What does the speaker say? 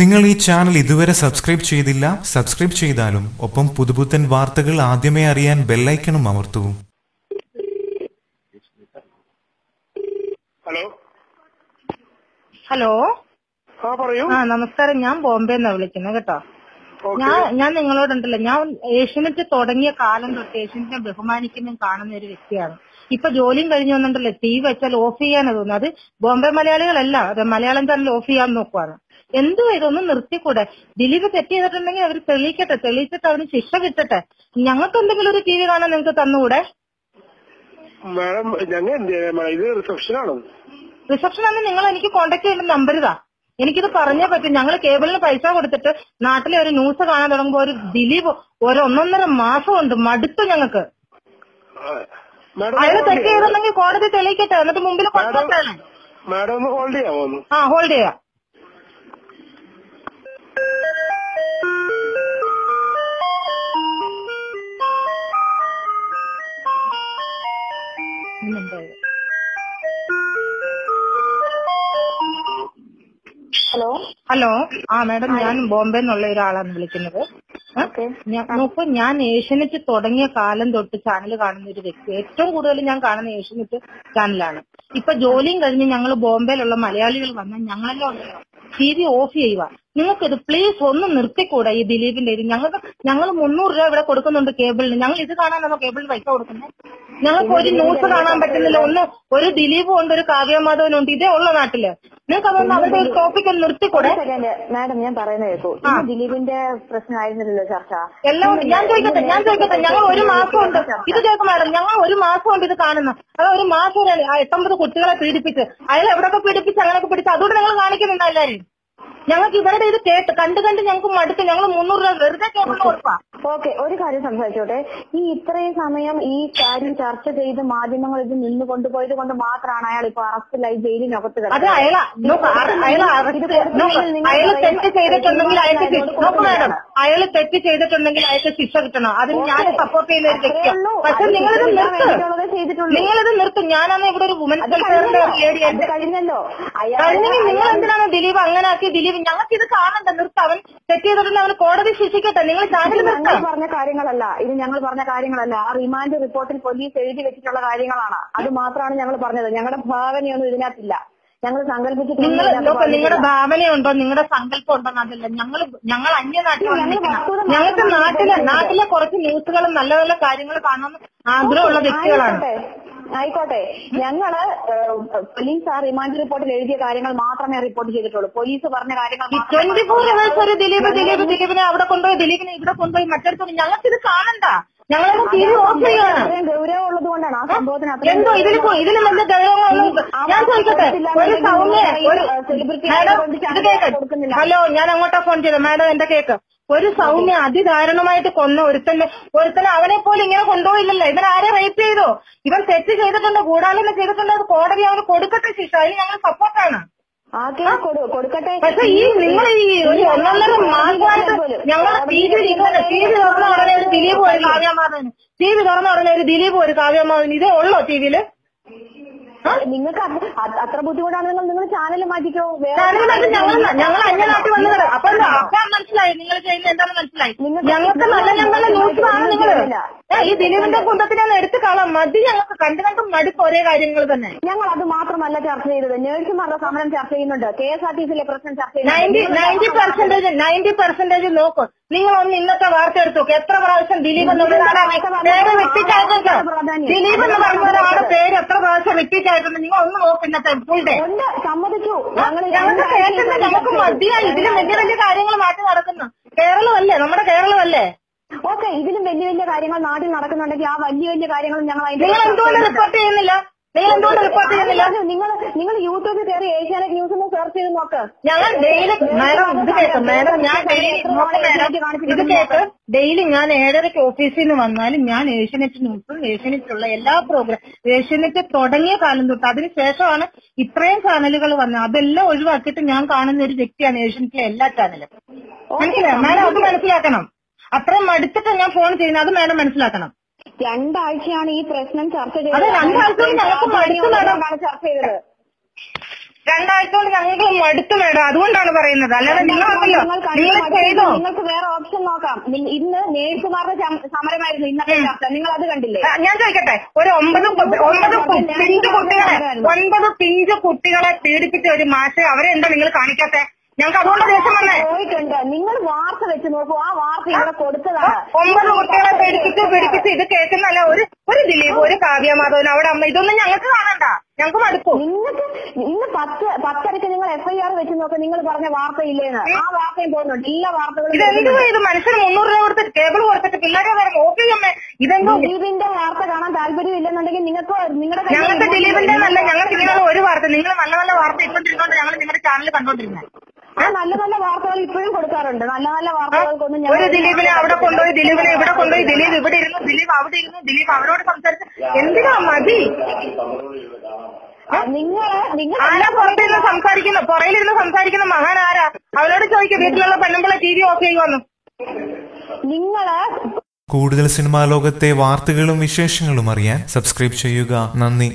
നിങ്ങൾ ഈ ചാനൽ ഇതുവരെ സബ്സ്ക്രൈബ് ചെയ്തില്ല സബ്സ്ക്രൈബ് ചെയ്താലും ഒപ്പം പുതുപുത്തൻ വാർത്തകൾ ആദ്യമേ അറിയാൻ ബെല്ലൈക്കണും അമർത്തൂ. ഹലോ ഹലോ ആ പറയൂ. ആ നമസ്കാരം. ഞാൻ ബോംബെ നിന്നാ വിളിക്കുന്നത് കേട്ടോ. ഞാൻ ഞാൻ നിങ്ങളോടുണ്ടല്ലോ. ഞാൻ ഏഷ്യനെറ്റ് തുടങ്ങിയ കാലം തൊട്ട് ഏഷ്യനെറ്റിനെ ബഹുമാനിക്കുന്നതും കാണുന്ന ഒരു വ്യക്തിയാണ്. ഇപ്പൊ ജോലിയും കഴിഞ്ഞു വന്നിട്ടുണ്ടല്ലോ. ടി വി വെച്ചാൽ ഓഫ് ചെയ്യാനാ തോന്നുന്നത്. അത് ബോംബെ മലയാളികളല്ല. അത് മലയാളം ചാനൽ ഓഫ് ചെയ്യാൻ നോക്കുവാണ്. എന്തോ ഇതൊന്നും നിർത്തിക്കൂടെ? ദിലീപ് തെറ്റ് ചെയ്തിട്ടുണ്ടെങ്കിൽ അവർ തെളിയിക്കട്ടെ. തെളിയിച്ചിട്ട് അവന് ശിക്ഷ കിട്ടട്ടെ. ഞങ്ങൾക്ക് എന്തെങ്കിലും ഒരു ടി വി കാണാൻ നിങ്ങൾക്ക് തന്നുകൂടെ? മാഡം ഞങ്ങൾ എന്ത് മാഡം ഇത് റിസപ്ഷൻ ആണ്. നിങ്ങൾ എനിക്ക് കോണ്ടാക്ട് ചെയ്യേണ്ട നമ്പർ ഇതാ. എനിക്കിത് പറഞ്ഞേ പറ്റും. ഞങ്ങൾ കേബിളിന് പൈസ കൊടുത്തിട്ട് നാട്ടിലെ ഒരു ന്യൂസ് കാണാൻ തുടങ്ങുമ്പോ ഒരു ദിലീപ് ഒരു ഒന്നൊന്നര ഉണ്ട് മടുത്തു ഞങ്ങൾക്ക്. അയാൾ തെറ്റ് ചെയ്തിട്ടുണ്ടെങ്കിൽ കോടതി തെളിയിക്കട്ടെ. എന്നിട്ട് മുമ്പിൽ മാഡം ഒന്ന് ഹോൾഡ് ചെയ്യാമോ ആ ഹോൾഡ് ചെയ്യാം. Hello hello. ആ മാഡം ഞാൻ ബോംബെ എന്നുള്ള ഒരാളാണ് വിളിക്കുന്നത്. നോക്കൂ ഞാൻ ഏഷ്യനെറ്റ് തുടങ്ങിയ കാലം തൊട്ട് ചാനൽ കാണുന്ന ഒരു വ്യക്തി. ഏറ്റവും കൂടുതൽ ഞാൻ കാണുന്ന ഏഷ്യനെറ്റ് ചാനലാണ്. ഇപ്പൊ ജോലിയും കഴിഞ്ഞ് ഞങ്ങൾ ബോംബെയിലുള്ള മലയാളികൾ വന്ന് ഞങ്ങളെല്ലാം ഉണ്ടല്ലോ. ടി വി ഓഫ് ചെയ്യുക. നിങ്ങൾക്കിത് പ്ലീസ് ഒന്ന് നിർത്തിക്കൂടെ ഈ ദിലീപിന്റെ ഇത്? ഞങ്ങൾക്ക് ഞങ്ങൾ മുന്നൂറ് രൂപ ഇവിടെ കൊടുക്കുന്നുണ്ട് കേബിളിന്. ഞങ്ങൾ ഇത് കാണാനാണോ കേബിളിന് പൈസ കൊടുക്കുന്നത് ഞങ്ങൾക്ക് ഒരു ന്യൂസ് കാണാൻ പറ്റുന്നില്ല. ഒന്ന് ഒരു ദിലീപും ഉണ്ട് ഒരു കാവ്യമാധവനും ഉണ്ട്. ഇതേ ഉള്ള നാട്ടിൽ. നിങ്ങൾക്ക് അതൊന്ന് അവരുടെ ഒരു ടോപ്പിക് ഒന്ന് നിർത്തിക്കൂടെ? മാഡം ഞാൻ പറയുന്നത് കേൾക്കൂ. ദിലീപിന്റെ പ്രശ്നമായിരുന്നില്ലല്ലോ ചർച്ച. എല്ലാം ഞാൻ ചോദിക്കട്ടെ ഞാൻ ചോദിക്കട്ടെ. ഞങ്ങൾ ഒരു മാസം ഉണ്ട്. ഇത് കേൾക്കും മാഡം ഞങ്ങൾ ഒരു മാസം ഉണ്ട് ഇത് കാണുന്ന. അത് ഒരു മാസം ആ എട്ടൊമ്പത് കുട്ടികളെ പീഡിപ്പിച്ച് അയാൾ എവിടെയൊക്കെ പീഡിപ്പിച്ച് അങ്ങനെയൊക്കെ പിടിച്ച് അതുകൊണ്ട് നിങ്ങൾ കാണിക്കുന്നുണ്ട് എല്ലാവരും ഞങ്ങൾക്ക് ഇവരുടെ ഇത് കേട്ട് കണ്ട് കണ്ട് ഞങ്ങൾക്ക് മടുത്ത് ഞങ്ങൾ മുന്നൂറ് രൂപ വെറുതെ ഓക്കെ ഒരു കാര്യം സംസാരിച്ചോട്ടെ. ഈ ഇത്രയും സമയം ഈ കാര്യം ചർച്ച ചെയ്ത് മാധ്യമങ്ങൾ ഇത് നിന്ന് കൊണ്ടുപോയത് കൊണ്ട് മാത്രമാണ് അയാൾ ഇപ്പൊ അറസ്റ്റിലായി ജയിലിനകത്ത് അയാൾ കിടക്കുന്നത് അയാൾ തെറ്റ് ചെയ്തിട്ടുണ്ടെങ്കിൽ അയാൾക്ക് മാഡം അയാൾ തെറ്റ് ചെയ്തിട്ടുണ്ടെങ്കിൽ അയാൾക്ക് ശിക്ഷ കിട്ടണം. അതിന് ഞാൻ സപ്പോർട്ട് ചെയ്യുന്ന ഒരു വ്യക്തിയാണ് പക്ഷെ നിങ്ങളിത് നിർത്തും. നിങ്ങളിത് നിർത്തും. ഞാനാണ് ഇവിടെ ഒരു വുമൻസ് കഴിഞ്ഞല്ലോ. നിങ്ങൾ എന്തിനാണ് ദിലീപ് അങ്ങനെ ആക്കി ദിലീപ് ഞങ്ങൾക്ക് ഇത് കാണണ്ട നിർത്ത അവൻ തെറ്റ് ചെയ്തിട്ടുണ്ടെങ്കിൽ അവന് കോടതി ശിക്ഷിക്കട്ടെ. നിങ്ങൾ ചാനൽ ഞങ്ങൾ പറഞ്ഞ കാര്യങ്ങളല്ല. ഇത് ഞങ്ങൾ പറഞ്ഞ കാര്യങ്ങളല്ല. ആ റിമാൻഡ് റിപ്പോർട്ടിൽ പോലീസ് എഴുതി വെച്ചിട്ടുള്ള കാര്യങ്ങളാണ്. അത് മാത്രമാണ് ഞങ്ങൾ പറഞ്ഞത്. ഞങ്ങളുടെ ഭാവനയൊന്നും ഇതിനകത്തില്ല. ഞങ്ങൾ നോക്ക് നിങ്ങളുടെ. ഭാവനയുണ്ടോ? നിങ്ങളുടെ സങ്കല്പം ഉണ്ടോ അതല്ല ഞങ്ങൾ ഞങ്ങൾ അന്യനാട്ടിൽ ഞങ്ങൾക്ക് നാട്ടിലെ നാട്ടിലെ കുറച്ച് ന്യൂസുകളും നല്ല നല്ല കാര്യങ്ങൾ കാണണം ആഗ്രഹമുള്ള വ്യക്തികളാണ്. ആയിക്കോട്ടെ. ഞങ്ങൾ പോലീസ് ആ റിമാൻഡ് റിപ്പോർട്ടിൽ എഴുതിയ കാര്യങ്ങൾ മാത്രമേ റിപ്പോർട്ട് ചെയ്തിട്ടുള്ളൂ. പോലീസ് പറഞ്ഞ കാര്യങ്ങൾ ട്വന്റി ഫോർ. അവേഴ്സ് ഒരു ദിലീപ് ദിലീപ് ദിലീപിനെ അവിടെ കൊണ്ടുപോയി ദിലീപിനെ ഇവിടെ കൊണ്ടുപോയി മറ്റടുത്ത് ഞങ്ങൾക്ക് ഇത് കാണണ്ട ഞങ്ങളത് ടി വി ഓഫ് ചെയ്യാണ്. അത്രയും കൊണ്ടാണ് ആ സംഭവത്തിന് എന്തോ ഇതിൽ ഞാൻ ചോദിക്കട്ടെ ഒരു സൗമ്യ ഹലോ ഞാൻ അങ്ങോട്ടാ ഫോൺ ചെയ്തത്. മാഡം എന്റെ കേക്ക്. ഒരു സൗമ്യ അതിദാരുണമായിട്ട് കൊന്ന ഒരുത്തന്റെ ഒരുത്തനെ അവനെ പോലും ഇങ്ങനെ കൊണ്ടുപോയില്ലല്ലോ. ഇവൻ ആരെ റേപ്പ് ചെയ്തോ? ഇവൻ തെറ്റ് ചെയ്തിട്ടുണ്ട്? ഗൂഢാലോചന ചെയ്തിട്ടുണ്ട്? അത് കോടതി അവന് കൊടുക്കട്ടെ ശിക്ഷ. അതിന് ഞങ്ങൾ സപ്പോർട്ടാണ് കൊടുക്കട്ടെ. പക്ഷെ ഈ നിങ്ങൾ ഈ ഒരു ഒന്നൊന്നര മാസമായിട്ട് ഞങ്ങൾ ടി വി തുറന്നു ടി വി തുറന്ന ഉടനെ ഒരു ദിലീപ് ഒരു കാവ്യമാധവൻ ടി വി തുറന്ന ഉടനെ ഒരു ദിലീപ് ഒരു കാവ്യമാധവൻ ഇതേ ഉള്ളോ ടി വിയിൽ? നിങ്ങൾക്ക് അത് അത് അത്ര ബുദ്ധിമുട്ടാണ് നിങ്ങൾ ചാനൽ മാറ്റിക്കോ. ഞങ്ങൾ ഞങ്ങൾ അന്യനാട്ടിൽ വന്നത് അപ്പൊ മനസ്സിലായി നിങ്ങൾ ചെയ്യുന്നത് എന്താണെന്ന് മനസ്സിലായി? ഞങ്ങൾക്ക് നല്ല ഞങ്ങളുടെ ന്യൂസ് ആണ് നിങ്ങൾ ഈ ദിലീപിന്റെ കുന്തത്തിനെ എടുത്തു കളാം. മതി ഞങ്ങൾക്ക് കണ്ടു കണ്ട് മടുപ്പ് ഒരേ കാര്യങ്ങൾ തന്നെ. ഞങ്ങൾ അത് മാത്രമല്ല ചർച്ച ചെയ്തത്. നേഴ്സുമാരുടെ സമരം ചർച്ച ചെയ്യുന്നുണ്ട്. കെ എസ് ആർ ടി സിയിലെ പ്രശ്നം ചർച്ച ചെയ്യുന്നുണ്ട്. നയന്റി പെർസെന്റേജ് നയന്റി പെർസെന്റേജ് നോക്കും. നിങ്ങൾ ഒന്ന് ഇന്നത്തെ വാർത്ത എടുത്തു എത്ര പ്രാവശ്യം ദിലീപ് എന്ന് പേര് വെട്ടിച്ചായിട്ടുണ്ട് ദിലീപ് എന്ന് പറഞ്ഞ ഒരാളുടെ പേര് എത്ര പ്രാവശ്യം വെട്ടിച്ചായിട്ടുണ്ട് നിങ്ങൾ ഒന്ന് നോക്ക് ഇന്നത്തെ ഫുൾ ഡേ സമ്മതിച്ചു. ഞങ്ങൾ ഞങ്ങൾക്ക് നമുക്ക് മതിയായി. ഇതിലും വലിയ വലിയ കാര്യങ്ങൾ മാറ്റി നടക്കുന്നു. കേരളമല്ലേ? നമ്മുടെ കേരളമല്ലേ? ഓക്കെ ഇതിലും വലിയ വലിയ കാര്യങ്ങൾ നാട്ടിൽ നടക്കുന്നുണ്ടെങ്കിൽ ആ വലിയ വലിയ കാര്യങ്ങൾ ഞങ്ങൾ നിങ്ങൾ എന്തുകൊണ്ട് റിപ്പോർട്ട് ചെയ്യുന്നില്ല? നിങ്ങൾ എന്തുകൊണ്ട് റിപ്പോർട്ട് ചെയ്യുന്നില്ല? നിങ്ങൾ നിങ്ങൾ യൂട്യൂബിൽ കയറി ഏഷ്യാനെറ്റ് ന്യൂസ് ഒന്ന് സെർച്ച് ചെയ്ത് നോക്ക്. ഞങ്ങൾ ഡെയിലി മാഡം ഇത് കേട്ടോ മാഡം ഞാൻ ഇത് കേക്ക് ഡെയിലി ഞാൻ ഏഴരയ്ക്ക് ഓഫീസിൽ നിന്ന് വന്നാലും ഞാൻ ഏഷ്യനെറ്റ് ന്യൂസും ഏഷ്യനെറ്റിലുള്ള എല്ലാ പ്രോഗ്രാം ഏഷ്യനെറ്റ് തുടങ്ങിയ കാലം തൊട്ട് അതിനുശേഷമാണ് ഇത്രയും ചാനലുകൾ വന്നത്. അതെല്ലാം ഒഴിവാക്കിയിട്ട് ഞാൻ കാണുന്ന ഒരു വ്യക്തിയാണ് ഏഷ്യനെറ്റിലെ എല്ലാ ചാനലും. മനസ്സിലായോ? മാഡം അത് മനസ്സിലാക്കണം. അത്രയും മടുത്തിട്ട് ഞാൻ ഫോൺ ചെയ്യുന്നത്. അത് മാഡം മനസ്സിലാക്കണം. രണ്ടാഴ്ചയാണ് ഈ പ്രശ്നം ചർച്ച മാഡം. ചർച്ച ചെയ്തത്. രണ്ടാഴ്ച കൊണ്ട് ഞങ്ങൾക്ക് മടുത്തു മേഡം അതുകൊണ്ടാണ് പറയുന്നത്. അല്ലാതെ നിങ്ങൾ ചെയ്തോ? നിങ്ങൾക്ക് വേറെ ഓപ്ഷൻ നോക്കാം. ഇന്ന് നേഴ്സുമാരുടെ സമരമായിരുന്നു. ഇന്നത്തെ ചർച്ച. നിങ്ങൾ അത് കണ്ടില്ലേ? ഞാൻ ചോദിക്കട്ടെ. ഒരു ഒമ്പത് ഒമ്പത് പിഞ്ചു കുട്ടികളെ ഒൻപത് പിഞ്ചു കുട്ടികളെ പീഡിപ്പിച്ച ഒരു മാഷെ അവരെന്താ നിങ്ങൾ കാണിക്കാത്തെ? ഞങ്ങൾക്ക് അതുകൊണ്ട് ദേഷ്യം വന്നേ. പോയിട്ടുണ്ട്. നിങ്ങൾ വാർത്ത വെച്ച് നോക്കൂ. ആ വാർത്ത ഇവിടെ കൊടുത്തതാണ്. ഒമ്പത് കുട്ടികളെ പേടിപ്പിച്ച് പീഡിപ്പിച്ച് ഇത് കേൾക്കുന്നല്ല ഒരു ഒരു ദിലീപ് ഒരു കാവ്യ മാധവൻ അവിടെ അമ്മ. ഇതൊന്നും ഞങ്ങൾക്ക് കാണണ്ട. ഞങ്ങൾക്ക് മടുക്കും. നിങ്ങൾക്ക് ഇന്ന് പത്ത് പത്തരക്ക് നിങ്ങൾ എഫ്ഐആർ വെച്ച് നോക്ക്. നിങ്ങൾ പറഞ്ഞ വാർത്തയില്ലേന്ന്. ആ വാർത്തയും പോകുന്നുണ്ട്. എല്ലാ വാർത്തകളും ഇതെന്ത് ഇത്? മനുഷ്യന് മുന്നൂറ് രൂപ കൊടുത്തിട്ട് കേബിൾ കൊടുത്തിട്ട് പിള്ളേരെ വരെ ഓപ്പി അമ്മേ? ഇതെന്തോ? ദിലീപിന്റെ വാർത്ത കാണാൻ താല്പര്യം ഇല്ലെന്നുണ്ടെങ്കിൽ നിങ്ങൾക്ക് നിങ്ങളുടെ ഞങ്ങൾക്ക് ദിലീപിന്റെ നല്ല ഞങ്ങൾക്ക് ഇങ്ങനെയുള്ള ഒരു വാർത്ത. നിങ്ങൾ നല്ല നല്ല വാർത്ത ഇട്ടോണ്ടിരുന്നോണ്ട് ഞങ്ങൾ നിങ്ങളുടെ ചാനൽ കണ്ടോണ്ടിരുന്നത് ആ നല്ല നല്ല വാർത്തകൾ ഇപ്പോഴും കൊടുക്കാറുണ്ട്. നല്ല നല്ല വാർത്തകൾക്കൊന്നും ഞാൻ ഒരു ദിലീപിനെ അവിടെ കൊണ്ടുപോയി ദിലീപിനെ ഇവിടെ കൊണ്ടുപോയി ദിലീപ് ഇവിടെ ഇരുന്നു ദിലീപ് അവിടെ ഇരുന്നു ദിലീപ് അവരോട് സംസാരിച്ച് എന്തിനാ മതി? നിങ്ങൾ നിങ്ങൾ ആരാ പുറത്തിരുന്ന് സംസാരിക്കുന്നു പുറയിലിരുന്ന് സംസാരിക്കുന്ന മഹാൻ ആരാ? അവരോട് ചോദിക്കും വീട്ടിലുള്ള പെണ്ണുമ്പിളെ ടി വി ഓഫ് ചെയ്യുമെന്ന് നിങ്ങൾ കൂടുതൽ സിനിമാ ലോകത്തെ വാർത്തകളും വിശേഷങ്ങളും അറിയാൻ സബ്സ്ക്രൈബ് ചെയ്യുക. നന്ദി.